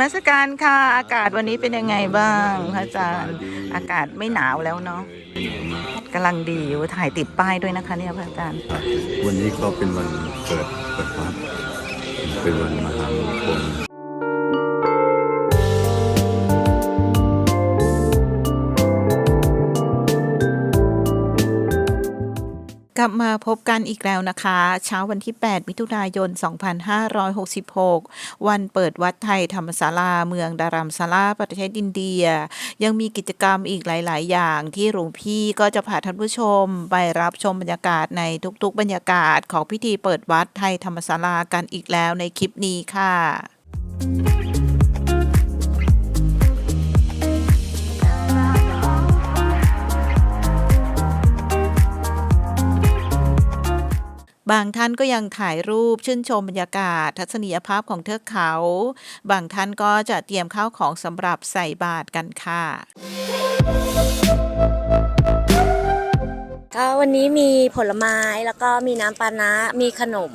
มัสการค่ะอากาศวันนี้เป็นยังไงบ้างพระอาจารย์ อากาศไม่หนาวแล้วเนาะกำลังดีอยู่ถ่ายติดป้ายด้วยนะคะเนี่ยพระอาจารย์ วันนี้ก็เป็นวันเกิดเปิดวัดเป็นวันมหามงคล กลับมาพบกันอีกแล้วนะคะ เช้าวันที่ 8 มิถุนายน 2566 วันเปิดวัดไทยธรรมศาลาเมืองดารัมศาลาประเทศอินเดีย ยังมีกิจกรรมอีกหลาย ๆ อย่างที่หลวงพี่ก็จะพาท่านผู้ชมไปรับชมบรรยากาศในทุก ๆ บรรยากาศของพิธีเปิดวัดไทยธรรมศาลากันอีกแล้วในคลิปนี้ค่ะ บางท่านก็ยังถ่ายรูปชื่นชมบรรยากาศ ทัศนียภาพของเทือกเขา บางท่านก็จะเตรียมข้าวของสำหรับใส่บาตรกันค่ะก็วันนี้มีผลไม้แล้วก็มีน้ำปานะมีขนม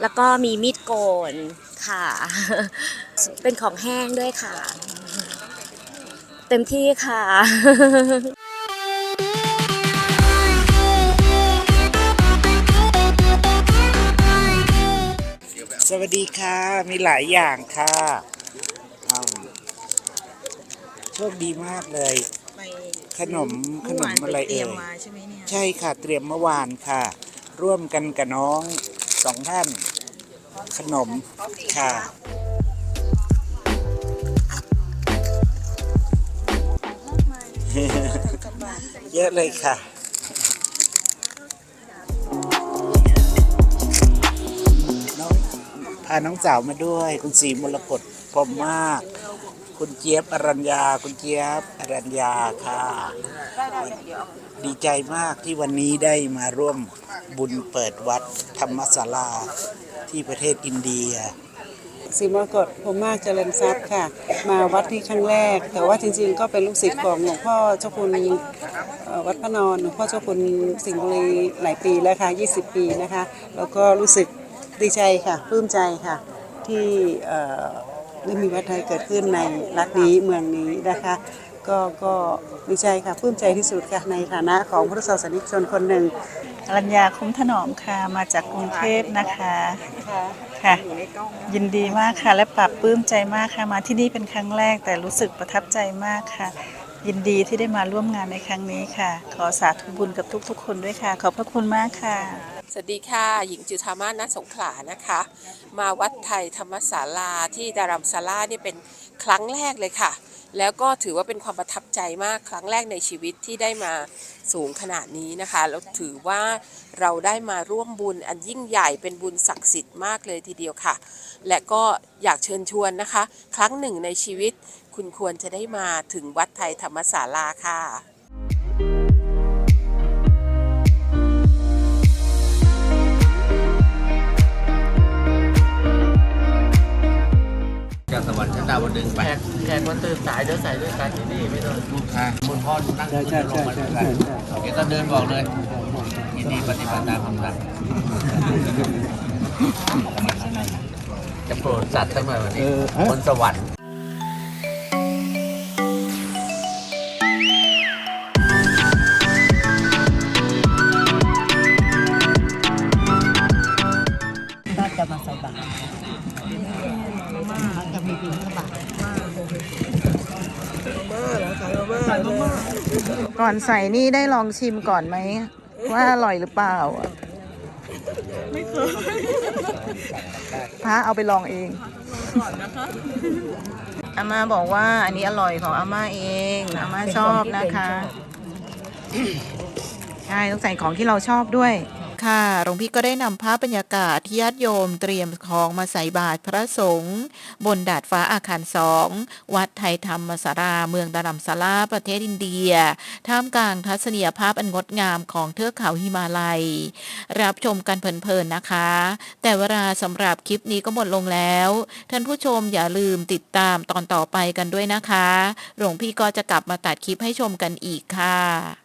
แล้วก็มีมีดโกนค่ะ เป็นของแห้งด้วยค่ะ เต็มที่ค่ะ สวัสดีค่ะ มีหลายอย่างค่ะอ้าวโชคดีมากเลย ขนมขนมอะไรเอ่ยใช่ไหมเนี่ยใช่ค่ะเตรียมเมื่อวานค่ะ ร่วมกันกับน้องสองท่าน ขนมค่ะเยอะเลยค่ะาน้องสาวมาด้วย คุณสีมรกตพรมมาก คุณเจี๊ยบอรัญญา คุณเจี๊ยบอรัญญาค่ะ ดีใจมากที่วันนี้ได้มาร่วมบุญเปิดวัดธรรมศาลาที่ประเทศอินเดียสีมรกตผมมากเจริญทรัพย์ค่ะ มาวัดที่ครั้งแรก แต่ว่าจริงๆ ก็เป็นลูกศิษย์ของหลวงพ่อเจ้าคุณวัดพระนอนหลวงพ่อเจ้าคุณสิงห์บุรีหลายปีแล้วค่ะ 20 ปีนะคะ แล้วก็รู้สึก ดีใจค่ะปลื้มใจค่ะ ที่เอ่อได้มีวัดไทยเกิดขึ้นในรัฐนี้เมืองนี้นะคะก็ก็ดีใจค่ะปลื้มใจที่สุดค่ะในฐานะของพุทธศาสนิกชนคนหนึ่งรัญญาคุ้มถนอมค่ะมาจากกรุงเทพนะคะค่ะยินดีมากค่ะและปรับปลื้มใจมากค่ะมาที่นี่เป็นครั้งแรกแต่รู้สึกประทับใจมากค่ะ ยินดีที่ได้มาร่วมงานในครั้งนี้ค่ะ ขอสาธุบุญกับทุกๆ คนด้วยค่ะ ขอบพระคุณมากค่ะ สวัสดีค่ะ หญิงจุธามาสณสงขลานะคะ มาวัดไทยธรรมศาลาที่ดารัมศาลานี่เป็นครั้งแรกเลยค่ะ แล้วก็ถือว่าเป็นความประทับใจมากครั้งแรกในชีวิตที่ได้มาสูงขนาดนี้นะคะ แล้วถือว่าเราได้มาร่วมบุญอันยิ่งใหญ่เป็นบุญศักดิ์สิทธิ์มากเลยทีเดียวค่ะ และก็อยากเชิญชวนนะคะ ครั้งหนึ่งในชีวิต คุณควรจะได้มาถึงวัดไทยธรรมศาลาค่ะ สวรรค์ชั้นดาวดึงไปแขกมันตื่นสายเดินสายด้วยกันที่นี่ไม่ต้องลูกค้าคุณพ่อนั่งขึ้นเดินลงมาด้วยกันแกก็เดินบอกเลยยินดีปฏิบัติตามคำสั่งจะโปรดสัตว์ทั้งหลายวันนี้บนสวรรค์ ก่อนใส่นี่ได้ลองชิมก่อนไหม ว่าอร่อยหรือเปล่า ไม่เคยพระเอาไปลองเองอาม่าบอกว่าอันนี้อร่อยของอาม่าเองอาม่าชอบนะคะใช่ต้องใส่ของที่เราชอบด้วย ค่ะหลวงพี่ก็ได้นำภาพบรรยากาศที่ญาติโยมเตรียมของมาใส่บาตรพระสงฆ์บนดาดฟ้าอาคารสองวัดไทยธรรมสาราเมืองดารัมสาลาประเทศอินเดีย ท่ามกลางทัศนียภาพอันงดงามของเทือกเขาหิมาลัย รับชมกันเพลินๆนะคะ แต่เวลาสำหรับคลิปนี้ก็หมดลงแล้ว ท่านผู้ชมอย่าลืมติดตามตอนต่อไปกันด้วยนะคะหลวงพี่ก็จะกลับมาตัดคลิปให้ชมกันอีกค่ะ